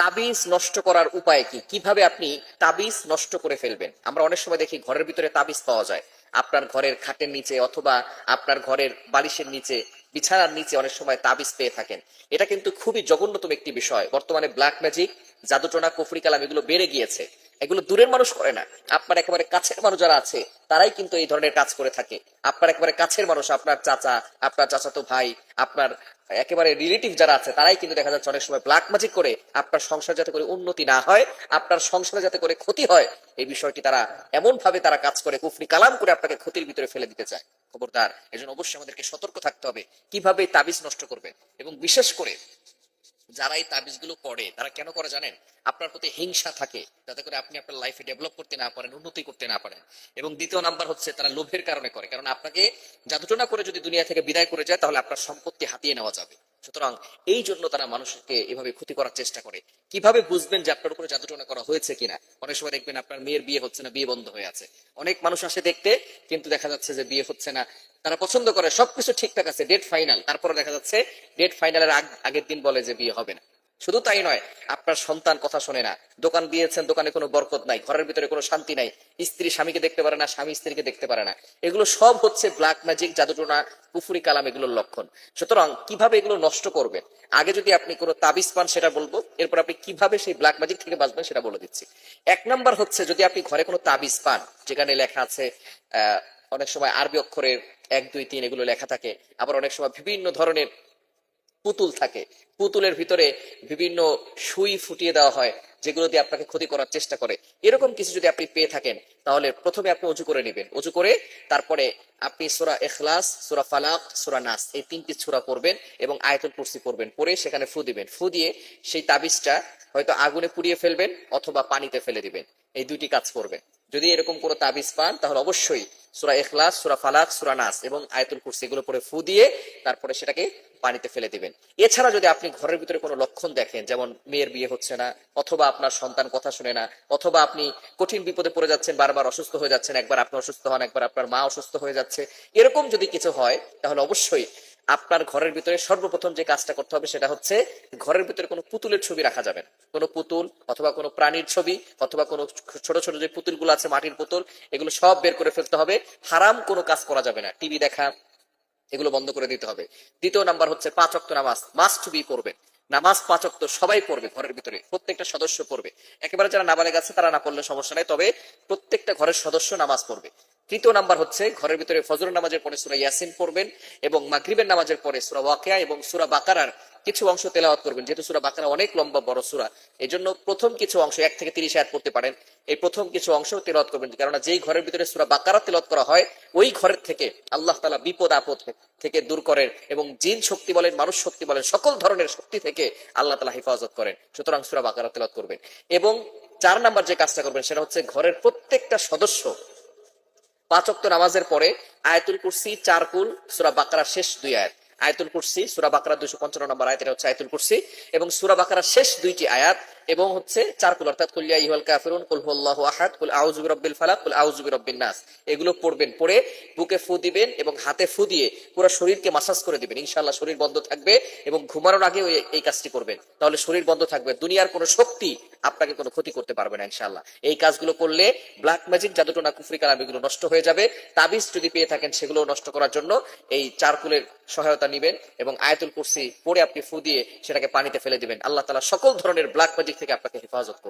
তাবিজ নষ্ট করার উপায় কি? কীভাবে আপনি তাবিজ নষ্ট করে ফেলবেন? আমরা অনেক সময় দেখি ঘরের ভিতরে তাবিজ পাওয়া যায়। আপনার ঘরের খাটের নিচে অথবা আপনার ঘরের বালিশের নিচে, বিছানার নিচে অনেক সময় তাবিজ পেয়ে থাকেন। এটা কিন্তু খুবই জঘন্যতম একটি বিষয়। বর্তমানে ব্ল্যাক ম্যাজিক জাদুটোনা কফরিকালাম এগুলো বেড়ে গিয়েছে। এগুলো দূরের মানুষ করে না। আপনার একেবারে কাছের মানুষ যারা আছে, তারাই কিন্তু এই ধরনের কাজ করে থাকে। আপনার একেবারে কাছের মানুষ, আপনার চাচা, আপনার চাচাতো ভাই, আপনার একেবারে রিলেটিভ যারা আছে, তারাই কিন্তু দেখা যাচ্ছে অনেক সময় ব্ল্যাক ম্যাজিক করে আপনার সংসার যাতে করে উন্নতি না হয়, আপনার সংসারে যাতে করে ক্ষতি হয়, এই বিষয়টি তারা এমন ভাবে তারা কাজ করে, কুফরি কালাম করে আপনাকে ক্ষতির ভিতরে ফেলে দিতে চায়। খবরদার, এজন্য অবশ্যই আমাদেরকে সতর্ক থাকতে হবে। কীভাবে তাবিজ নষ্ট করবেন? এবং বিশেষ করে যারা এই তাবিজগুলো করে, তারা কেন করে জানেন? আপনার প্রতি হিংসা থাকে, যাতে করে আপনি আপনার লাইফে ডেভেলপ করতে না পারেন, উন্নতি করতে না পারেন। এবং দ্বিতীয় নাম্বার হচ্ছে তারা লোভের কারণে করে, কারণ আপনাকে জাদুটনা করে যদি দুনিয়া থেকে বিদায় করে যায়, তাহলে আপনার সম্পত্তি হাতিয়ে নেওয়া যাবে। সুতরাং এই জন্য তারা মানুষকে এভাবে ক্ষতি করার চেষ্টা করে। কীভাবে বুঝবেন যে আপনার উপরে জাদুটনা করা হয়েছে কিনা? অনেক সময় দেখবেন আপনার মেয়ের বিয়ে হচ্ছে না, বিয়ে বন্ধ হয়ে আছে। অনেক মানুষ আসে দেখতে, কিন্তু দেখা যাচ্ছে যে বিয়ে হচ্ছে না। তারা পছন্দ করে, সবকিছু ঠিকঠাক আছে ডেট ফাইনাল তারপরে দেখা যাচ্ছে ডেট ফাইনালের আগের দিন বলে যে বিয়ে হবে না। শুধু তাই নয়, আপনার সন্তান কথা শোনে না। দোকান দিয়েছেন, দোকানে কোনো বরকত নাই, ঘরের ভিতরে কোনো শান্তি নাই। স্ত্রী স্বামীকে দেখতে পারে না, স্বামী স্ত্রীকে দেখতে পারে না। এগুলো সব হচ্ছে ব্ল্যাক ম্যাজিক জাদুটোনা পুফুরি কালাম এগুলোর লক্ষণ। সুতরাং কীভাবে এগুলো নষ্ট করবেন আগে যদি আপনি কোনো তাবিজ পান সেটা বলব, এরপর আপনি কীভাবে সেই ব্ল্যাক ম্যাজিক থেকে বাঁচবেন সেটা বলে দিচ্ছি। এক নাম্বার হচ্ছে যদি আপনি ঘরে কোনো তাবিজ পান, যেখানে লেখা আছে অনেক সময় আরবি অক্ষরের এক, দুই, তিন এগুলো লেখা থাকে, আবার অনেক সময় বিভিন্ন ধরনের পুতুল থাকে। পুতুলের ভিতরে বিভিন্ন সুই ফুটিয়ে দেওয়া হয়, যেগুলো দিয়ে আপনাকে ক্ষতি করার চেষ্টা করে। এরকম কিছু যদি আপনি পেয়ে থাকেন, তাহলে প্রথমে আপনি উঁচু করে নেবেন। উঁচু করে তারপরে আপনি সুরা এখলাস সুরা ফালাক, সুরা নাস, এই তিনটি সুরা পড়বেন এবং আয়তুল কুরসি পড়বেন। পরে সেখানে ফু দিবেন। ফু দিয়ে সেই তাবিজটা হয়তো আগুনে পুড়িয়ে ফেলবেন অথবা পানিতে ফেলে দিবেন। এই দুইটি কাজ করবেন। যদি এরকম কোনো তাবিজ পান, তাহলে অবশ্যই সুরা এখলাস সুরা ফালাক, সুরা নাস এবং আয়তুল কুরসি এগুলো পরে ফু দিয়ে তারপরে সেটাকে পানিতে ফেলে দিবেন। এছাড়া যদি আপনি ঘরের ভিতরে কোনো লক্ষণ দেখেন, যেমন মেয়ের বিয়ে হচ্ছে না, অথবা আপনার সন্তান কথা শুনে না, অথবা আপনি কঠিন বিপদে পড়ে যাচ্ছেন, বারবার অসুস্থ হয়ে যাচ্ছেন, একবার আপনি অসুস্থ হন, একবার আপনার মা অসুস্থ হয়ে যাচ্ছে, এরকম যদি কিছু হয়, তাহলে অবশ্যই আপনার ঘরের ভিতরে সর্বপ্রথম যে কাজটা করতে হবে সেটা হচ্ছে ঘরের ভিতরে কোনো পুতুলের ছবি রাখা যাবে না। কোনো পুতুল অথবা কোনো প্রাণীর ছবি অথবা কোনো ছোট ছোট যে পুতুলগুলো আছে, মাটির পুতুল, এগুলো সব বের করে ফেলতে হবে। হারাম কোনো কাজ করা যাবে না। টিভি দেখা, এগুলো বন্ধ করে দিতে হবে। দ্বিতীয় নাম্বার হচ্ছে পাঁচ অক্ট নামাজ। মাস্ট বি পড়বেন নামাজ পাঁচ অক্ট সবাই পড়বে ঘরের ভিতরে, প্রত্যেকটা সদস্য পড়বে। একেবারে যারা নাবালেগ আছে তারা না পড়লে সমস্যা নাই, তবে প্রত্যেকটা ঘরের সদস্য নামাজ পড়বে। তৃতীয় নাম্বার হচ্ছে, ঘরের ভিতরে ফজর নামাজের পরে সুরা ইয়াসিন পড়বেন এবং মাগরিবের নামাজের পরে সুরা ওয়াকিয়া এবং সুরা বাকারার কিছু অংশ তেলাওয়াত করবেন। যেহেতু সুরা বাকারা অনেক লম্বা, বড় সুরা এই জন্য প্রথম কিছু অংশ এক থেকে তিরিশ আয়াত পড়তে পারেন। এই প্রথম কিছু অংশ তেলাওয়াত করবেন, কেননা যেই ঘরের ভিতরে সুরা বাকারা তেলাওয়াত করা হয়, ওই ঘরের থেকে আল্লাহ তালা বিপদ আপদ থেকে দূর করেন এবং জিন শক্তি বলেন, মানুষ শক্তি বলেন, সকল ধরনের শক্তি থেকে আল্লাহ তালা হেফাজত করেন। সুতরাং সুরা বাকারা তেলাওয়াত করবেন। এবং চার নাম্বার যে কাজটা করবেন, সেটা হচ্ছে ঘরের প্রত্যেকটা সদস্য পাঁচ অক্ত নামাজের পরে আয়তুল কুরসি চার কুল সুরা বাকরার শেষ দুই আয়াত। আয়তুল কুরসি, সুরা বাকরা দুইশো পঞ্চান্ন নম্বর আয়াত হচ্ছে আয়তুল কুরসি। এবং সুরা বাকরার শেষ দুইটি আয়াত এবং হচ্ছে চার কুল অর্থাৎ কুলিয়া ইহুল কাফিরুন, কুল হুয়াল্লাহু আহাদ, কুল আউযু বিরাব্বিল ফালাক, কুল আউযু বিরাব্বিন নাস। এগুলো পড়বেন, পড়ে বুকে ফু দিবেন এবং হাতে ফু দিয়ে পুরো শরীরকে মাসাজ করে দিবেন। ইনশাআল্লাহ শরীর বন্ধ থাকবে এবং ঘুমানোর আগে এই কাজটি করবেন। তাহলে শরীর বন্ধ থাকবে। দুনিয়ার কোনো শক্তি আপনাকে কোনো ক্ষতি করতে পারবে না ইনশাআল্লাহ। এই কাজগুলো করলে ব্ল্যাক ম্যাজিক জাদুটোনা কুফরি কালাম এগুলো নষ্ট হয়ে যাবে। তাবিজ যদি পেয়ে থাকেন সেগুলো নষ্ট করার জন্য এই চারকুলের সহায়তা নিবেন এবং আয়াতুল কুরসি পরে আপনি ফু দিয়ে সেটাকে পানিতে ফেলে দিবেন। আল্লাহ তালা সকল ধরনের ব্ল্যাক ম্যাজিক থেকে আপনাকে হেফাজত করবে